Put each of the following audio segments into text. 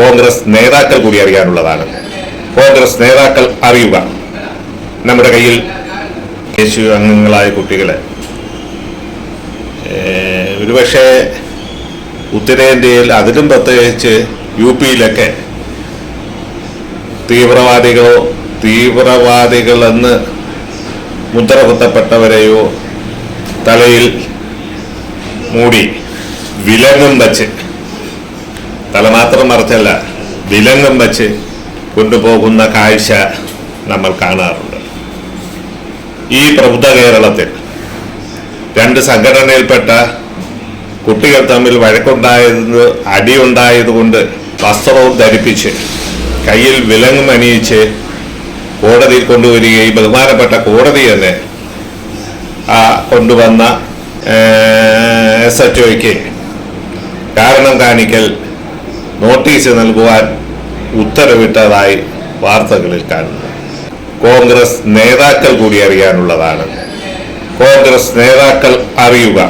കോൺഗ്രസ് നേതാക്കൾ കൂടി അറിയാനുള്ളതാണ്. കോൺഗ്രസ് നേതാക്കൾ അറിയുക. നമ്മുടെ കയ്യിൽ ദേശീയ അംഗങ്ങളായ കുട്ടികളെ. ഒരുപക്ഷെ ഉത്തരേന്ത്യയിൽ അതിലും പ്രത്യേകിച്ച് യു പിയിലൊക്കെ തീവ്രവാദികളോ തീവ്രവാദികളെന്ന് മുദ്ര കുത്തപ്പെട്ടവരെയോ തലയിൽ മൂടി വിലങ്ങും വച്ച് തല മാത്രം മറച്ചല്ല വിലങ്ങും വച്ച് കൊണ്ടുപോകുന്ന കാഴ്ച നമ്മൾ കാണാറുണ്ട്. ഈ പ്രബുദ്ധ കേരളത്തിൽ രണ്ട് സംഘടനയിൽപ്പെട്ട കുട്ടികൾ തമ്മിൽ വഴക്കുണ്ടായത് അടിയുണ്ടായതുകൊണ്ട് വസ്ത്രവും ധരിപ്പിച്ച് കയ്യിൽ വിലങ്ങും അണിയിച്ച് കോടതിയിൽ കൊണ്ടുവരികയും ബഹുമാനപ്പെട്ട കോടതി തന്നെ ആ കൊണ്ടുവന്ന എസ് എച്ച് ഒയ്ക്ക് കാരണം കാണിക്കൽ നോട്ടീസ് നൽകുവാൻ ഉത്തരവിട്ടതായി വാർത്തകളിൽ കാണുന്നു. കോൺഗ്രസ് നേതാക്കൾ കൂടി അറിയാനുള്ളതാണ്. കോൺഗ്രസ് നേതാക്കൾ അറിയുക.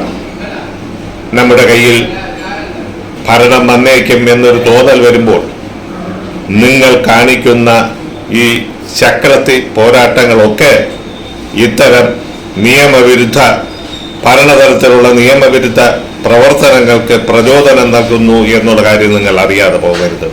നമ്മുടെ കയ്യിൽ ഭരണം വന്നേക്കും എന്നൊരു തോന്നൽ വരുമ്പോൾ നിങ്ങൾ കാണിക്കുന്ന ഈ ചക്രത്തി പോരാട്ടങ്ങളൊക്കെ ഇത്തരം നിയമവിരുദ്ധ ഭരണതലത്തിലുള്ള നിയമവിരുദ്ധ പ്രവർത്തനങ്ങൾക്ക് പ്രചോദനം നൽകുന്നു എന്നുള്ള കാര്യം നിങ്ങൾ അറിയാതെ പോകരുത്.